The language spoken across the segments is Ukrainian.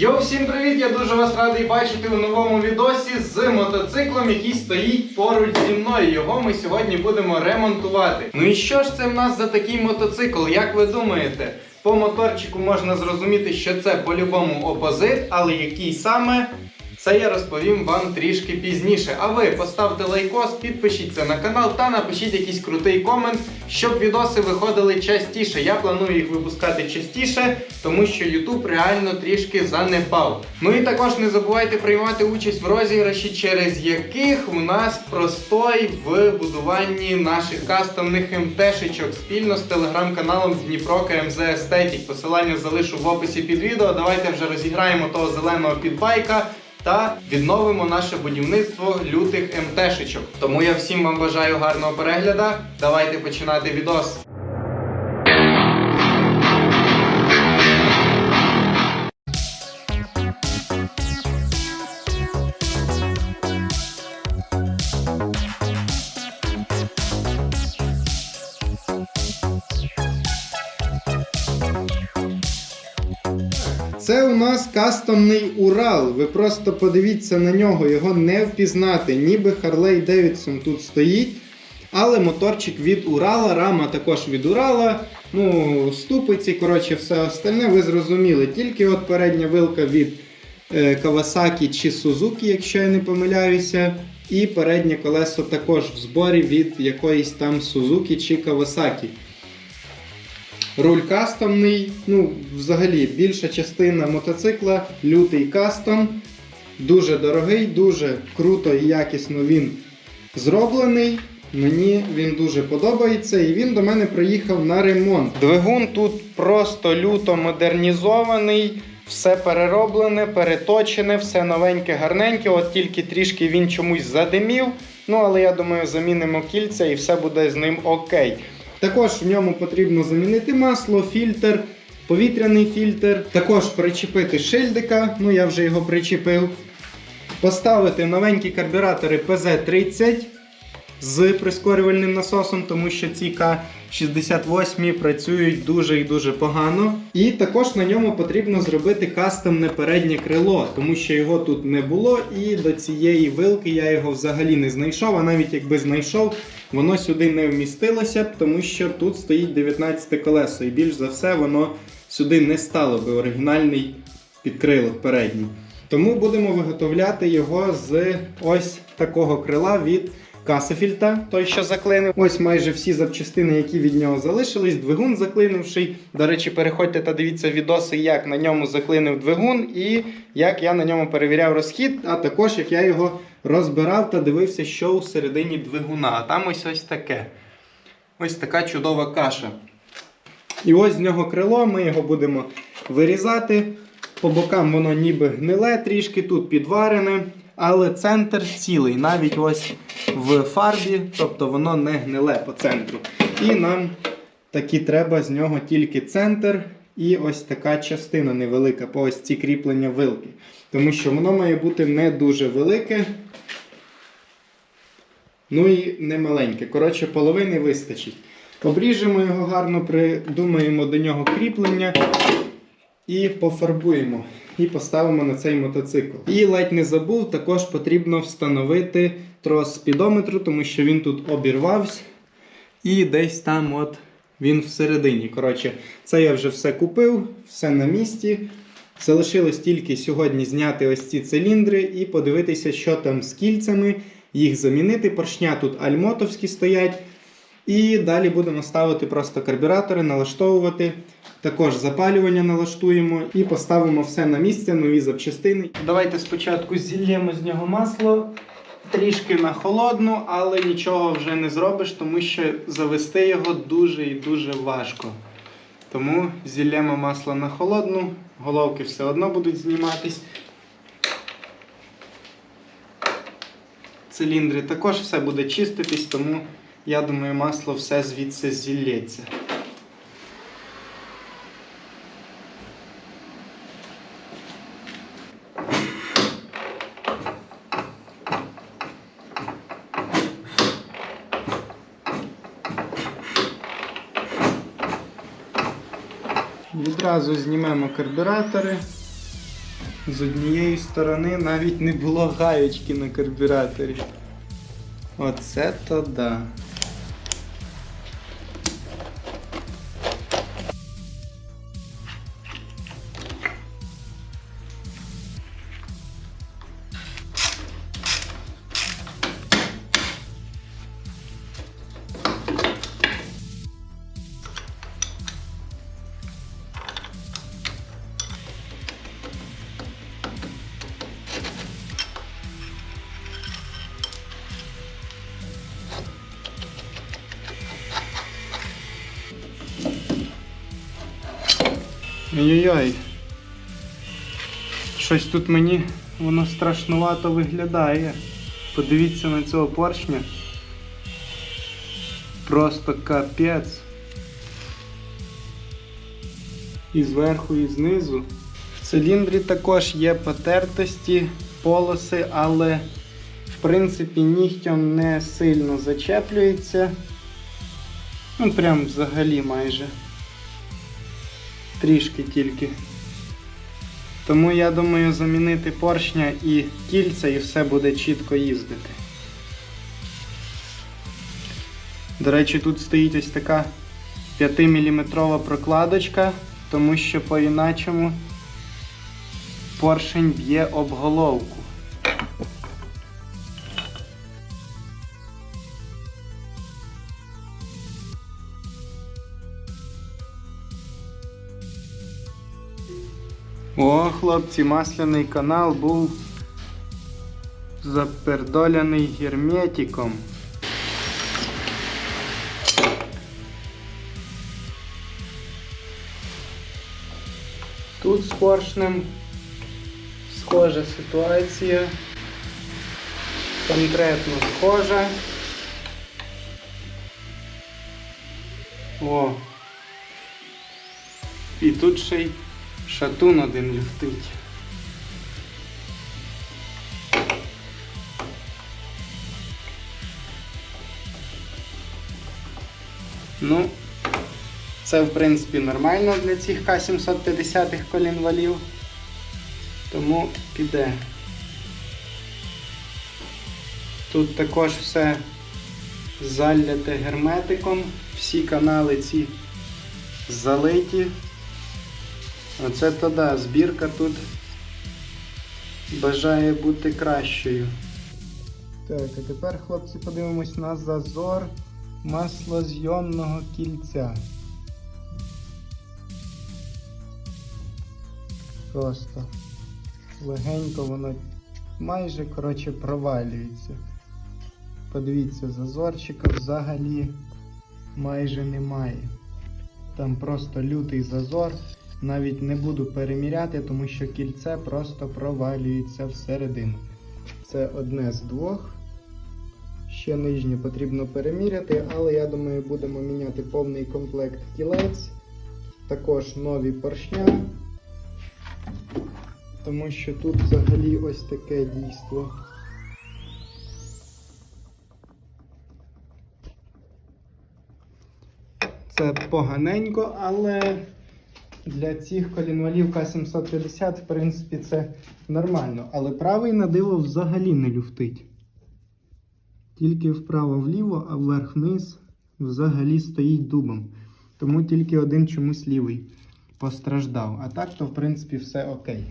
Йо, всім привіт! Я дуже вас радий бачити у новому відосі з мотоциклом, який стоїть поруч зі мною. Його ми сьогодні будемо ремонтувати. Ну і що ж це в нас за такий мотоцикл? Як ви думаєте? По моторчику можна зрозуміти, що це по-любому опозит, але який саме це я розповім вам трішки пізніше. А ви поставте лайкос, підпишіться на канал та напишіть якийсь крутий комент, щоб відоси виходили частіше. Я планую їх випускати частіше, тому що YouTube реально трішки занепав. Ну і також не забувайте приймати участь в розіграші, через яких у нас простой в будуванні наших кастомних МТшечок спільно з телеграм-каналом Дніпро КМЗ Естетік. Посилання залишу в описі під відео. Давайте вже розіграємо того зеленого підбайка та відновимо наше будівництво лютих МТшечок. Тому я всім вам бажаю гарного перегляду. Давайте починати відос. Нас кастомний Урал. Ви просто подивіться на нього, його не впізнати. Ніби Харлей Девідсон тут стоїть. Але моторчик від Урала, рама також від Урала. Ну, ступиці, коротше, все остальне ви зрозуміли. Тільки от передня вилка від е, Kawasaki чи Suzuki, якщо я не помиляюся. І переднє колесо також в зборі від якоїсь там Suzuki чи Kawasaki. Руль кастомний, ну, взагалі, більша частина мотоцикла, лютий кастом. Дуже дорогий, дуже круто і якісно він зроблений. Мені він дуже подобається і він до мене приїхав на ремонт. Двигун тут просто люто модернізований, все перероблене, переточене, все новеньке, гарненьке. От тільки трішки він чомусь задимів. Ну, але я думаю, замінимо кільця і все буде з ним окей. Також в ньому потрібно замінити масло, фільтр, повітряний фільтр. Також причепити шильдика, ну я вже його причепив. Поставити новенькі карбюратори PZ30 з прискорювальним насосом, тому що ці К68 працюють дуже і дуже погано. І також на ньому потрібно зробити кастомне переднє крило, тому що його тут не було, і до цієї вилки я його взагалі не знайшов. А навіть якби знайшов, воно сюди не вмістилося, тому що тут стоїть 19 колесо, і більш за все воно сюди не стало би оригінальний підкрилок передній. Тому будемо виготовляти його з ось такого крила від Касефільта, той, що заклинив. Ось майже всі запчастини, які від нього залишились. Двигун заклинивший. До речі, переходьте та дивіться відоси, як на ньому заклинив двигун і як я на ньому перевіряв розхід, а також як я його розбирав та дивився, що у середині двигуна. А там ось ось таке. Ось така чудова каша. І ось з нього крило, ми його будемо вирізати. По бокам воно ніби гниле, трішки тут підварене, але центр цілий, навіть ось в фарбі, тобто воно не гниле по центру. І нам таки треба з нього тільки центр і ось така частина невелика по ось ці кріплення вилки. Тому що воно має бути не дуже велике. Ну і не маленьке. Коротше, половини вистачить. Обріжемо його гарно, придумаємо до нього кріплення і пофарбуємо. І поставимо на цей мотоцикл. І ледь не забув, також потрібно встановити трос спідометру, тому що він тут обірвався. І десь там от він всередині. Коротше, це я вже все купив, все на місці. Залишилось тільки сьогодні зняти ось ці циліндри і подивитися, що там з кільцями, їх замінити. Поршня тут альмотовські стоять. І далі будемо ставити просто карбюратори, налаштовувати. Також запалювання налаштуємо і поставимо все на місце, нові запчастини. Давайте спочатку зільємо з нього масло трішки на холодну, але нічого вже не зробиш, тому що завести його дуже і дуже важко. Тому зільємо масло на холодну, головки все одно будуть зніматись. Циліндри також все буде чиститись, тому я думаю, масло все звідси зілється. Відразу знімемо карбюратори. З однієї сторони навіть не було гаєчки на карбюраторі. Оце то да. Ой-ой-ой. Щось тут мені воно страшнувато виглядає. Подивіться на цього поршня. Просто капець. І зверху, і знизу. В циліндрі також є потертості, полоси, але в принципі нігтем не сильно зачеплюється. Ну прям взагалі майже трішки тільки. Тому я думаю замінити поршня і кільця і все буде чітко їздити. До речі, тут стоїть ось така 5-мм прокладочка, тому що по-іначому поршень б'є об головку. Хлопці, масляний канал був запердоляний герметиком. Тут з поршнем схожа ситуація. Конкретно схожа. О. І тут ще й Шатун один люфтить. Ну, це в принципі нормально для цих К750 колін валів. Тому піде. Тут також все заляте герметиком, всі канали ці залиті. Оце то да, збірка тут бажає бути кращою. Так, а тепер, хлопці, подивимось на зазор маслозйомного кільця. Просто легенько воно майже коротше провалюється. Подивіться, зазорчика взагалі майже немає. Там просто лютий зазор. Навіть не буду переміряти, тому що кільце просто провалюється всередину. Це одне з двох. Ще нижнє потрібно переміряти, але я думаю, будемо міняти повний комплект кілець. Також нові поршня. Тому що тут взагалі ось таке дійство. Це поганенько, але для цих колінвалів К750, в принципі, це нормально. Але правий на диво взагалі не люфтить. Тільки вправо-вліво, а вверх-вниз взагалі стоїть дубом. Тому тільки один чомусь лівий постраждав. А так, то в принципі все окей.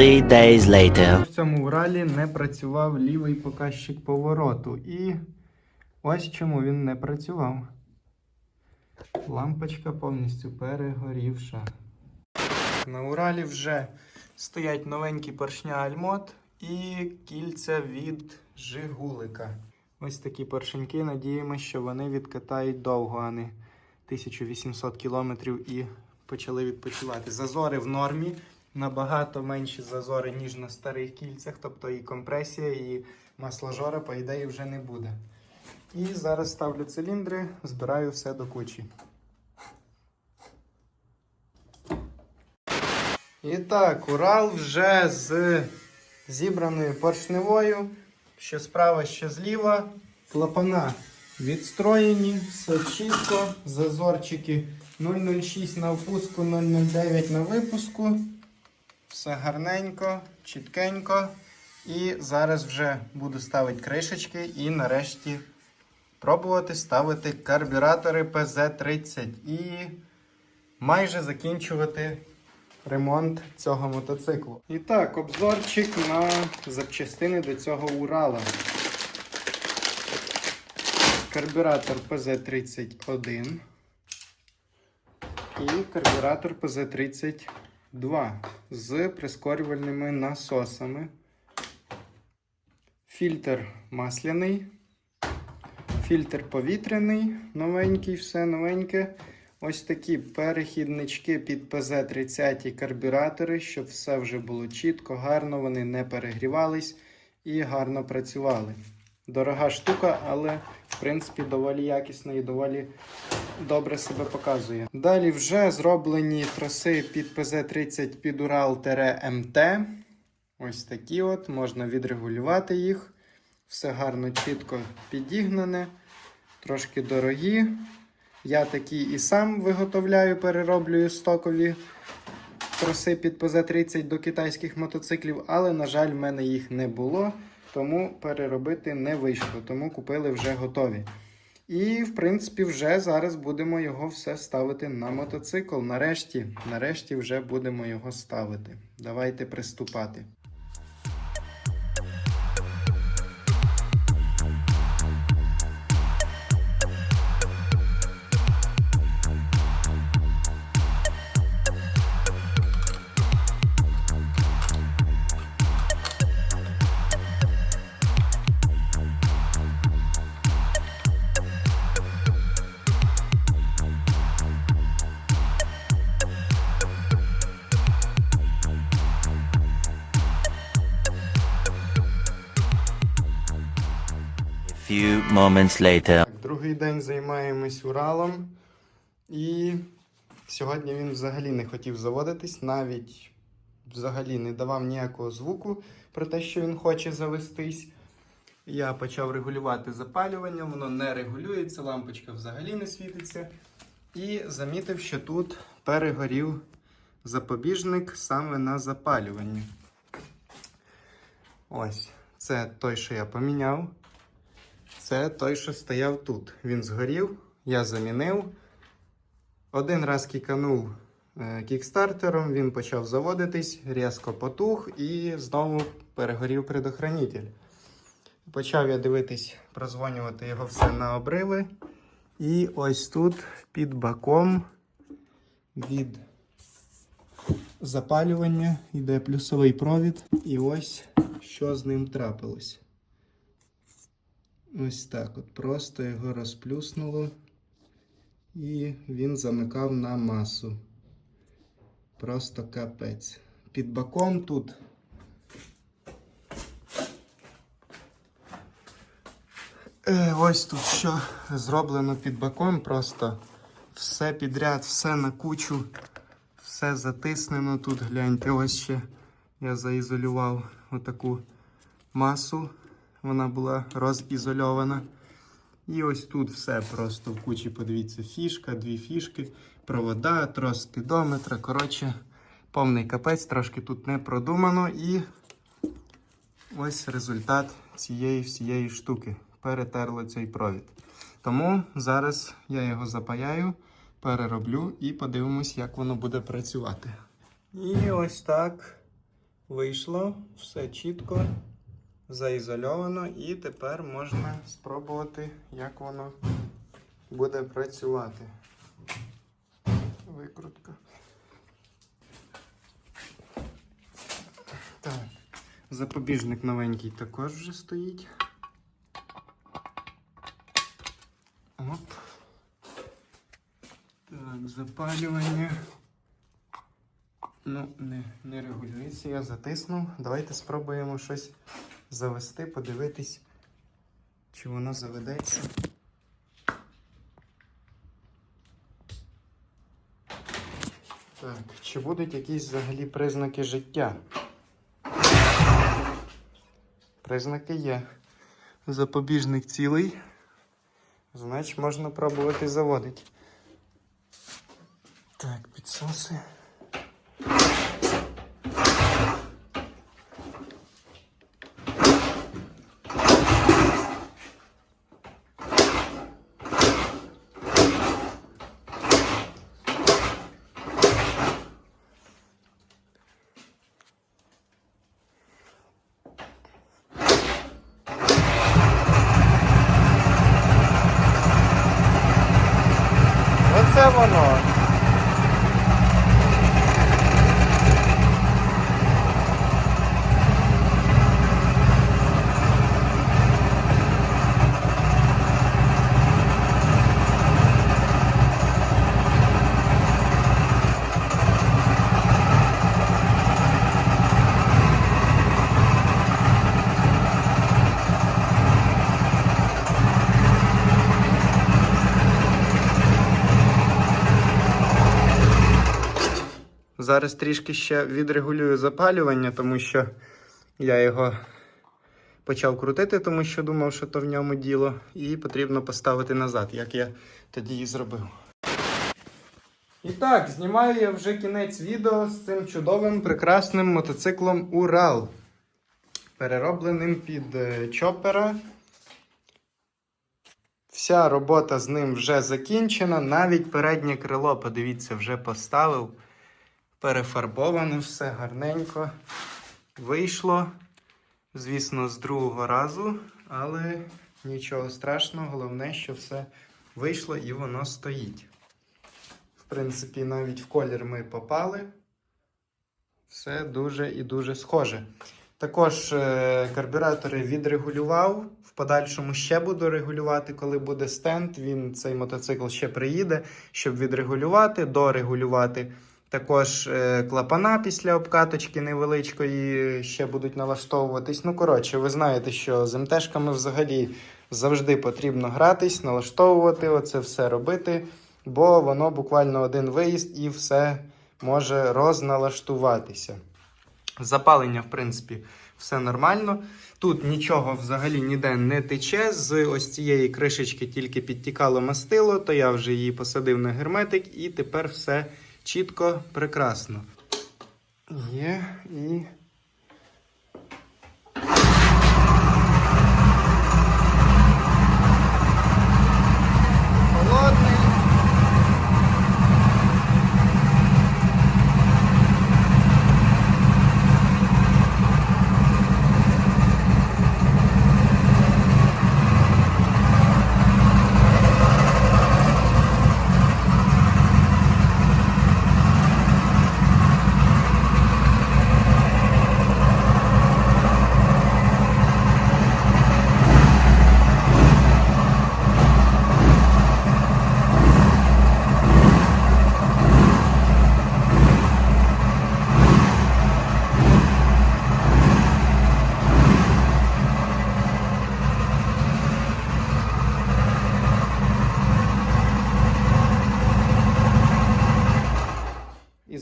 Three days later. В цьому Уралі не працював лівий показчик повороту. І ось чому він не працював. Лампочка повністю перегорівша. На Уралі вже стоять новенькі поршня Альмот. і кільця від Жигулика. Ось такі поршеньки. Надіємося, що вони відкатають довго, а не 1800 кілометрів і почали відпочивати. Зазори в нормі. Набагато менші зазори, ніж на старих кільцях, тобто і компресія, і масложора, по ідеї, вже не буде. І зараз ставлю циліндри, збираю все до кучі. І так, Урал вже з зібраною поршневою. Що справа, що зліва. Клапана відстроєні, все чітко. Зазорчики 006 на впуску, 009 на випуску. Все гарненько, чіткенько. І зараз вже буду ставити кришечки і нарешті пробувати ставити карбюратори PZ30 і майже закінчувати ремонт цього мотоциклу. І так, обзорчик на запчастини до цього Урала. Карбюратор PZ31 і карбюратор PZ32 з прискорювальними насосами. Фільтр масляний. Фільтр повітряний, новенький, все новеньке. Ось такі перехіднички під ПЗ-30 карбюратори, щоб все вже було чітко, гарно, вони не перегрівались і гарно працювали. Дорога штука, але в принципі доволі якісна і доволі добре себе показує. Далі вже зроблені троси під ПЗ-30 під Урал-МТ. Ось такі от, можна відрегулювати їх. Все гарно, чітко підігнане, трошки дорогі. Я такі і сам виготовляю, перероблюю стокові троси під ПЗ-30 до китайських мотоциклів, але, на жаль, в мене їх не було, тому переробити не вийшло, тому купили вже готові. І, в принципі, вже зараз будемо його все ставити на мотоцикл. Нарешті, нарешті вже будемо його ставити. Давайте приступати. Few moments later. Другий день займаємось Уралом. І сьогодні він взагалі не хотів заводитись, навіть взагалі не давав ніякого звуку про те, що він хоче завестись. Я почав регулювати запалювання, воно не регулюється, лампочка взагалі не світиться. І замітив, що тут перегорів запобіжник саме на запалюванні. Ось, це той, що я поміняв. Це той, що стояв тут. Він згорів, я замінив. Один раз кіканув е, кікстартером, він почав заводитись, різко потух і знову перегорів предохранитель. Почав я дивитись, прозвонювати його все на обриви. І ось тут під баком від запалювання йде плюсовий провід. І ось що з ним трапилось. Ось так от. Просто його розплюснуло. І він замикав на масу. Просто капець. Під баком тут. Е, ось тут що зроблено під баком. Просто все підряд, все на кучу, все затиснено тут. Гляньте, ось ще я заізолював отаку масу. Вона була розізольована. І ось тут все просто в кучі, подивіться, фішка, дві фішки, провода, трос спідометра. Коротше, повний капець, трошки тут не продумано. І ось результат цієї всієї штуки. Перетерло цей провід. Тому зараз я його запаяю, перероблю і подивимось, як воно буде працювати. І ось так вийшло, все чітко заізольовано, і тепер можна спробувати, як воно буде працювати. Викрутка. Так. Запобіжник новенький також вже стоїть. Оп. Так, запалювання. Ну, не, не регулюється, я затиснув. Давайте спробуємо щось завести, подивитись, чи воно заведеться. Так, чи будуть якісь взагалі признаки життя? Признаки є. Запобіжник цілий. Значить, можна пробувати заводити. Так, підсоси. Оце воно. Зараз трішки ще відрегулюю запалювання, тому що я його почав крутити, тому що думав, що то в ньому діло, і потрібно поставити назад, як я тоді і зробив. І так, знімаю я вже кінець відео з цим чудовим, прекрасним мотоциклом Урал, переробленим під е, чопера. Вся робота з ним вже закінчена. Навіть переднє крило, подивіться, вже поставив. Перефарбоване все гарненько. Вийшло, звісно, з другого разу, але нічого страшного, головне, що все вийшло і воно стоїть. В принципі, навіть в колір ми попали. Все дуже і дуже схоже. Також е, карбюратори відрегулював. В подальшому ще буду регулювати, коли буде стенд. Він цей мотоцикл ще приїде, щоб відрегулювати, дорегулювати. Також е, клапана після обкаточки невеличкої ще будуть налаштовуватись. Ну, коротше, ви знаєте, що з МТшками взагалі завжди потрібно гратись, налаштовувати, оце все робити, бо воно буквально один виїзд і все може розналаштуватися. Запалення, в принципі, все нормально. Тут нічого взагалі ніде не тече. З ось цієї кришечки тільки підтікало мастило, то я вже її посадив на герметик, і тепер все чітко, прекрасно. Є і.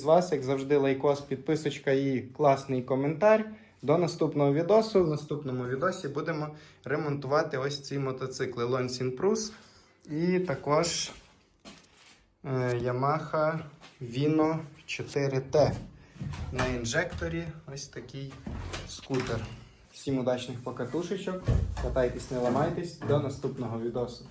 Вас, як завжди, лайкос, підписочка і класний коментар. До наступного відосу. В наступному відосі будемо ремонтувати ось ці мотоцикли Lonsin Prus і також е, Yamaha Vino 4T. На інжекторі ось такий скутер. Всім удачних покатушечок. Катайтесь, не ламайтесь. До наступного відосу.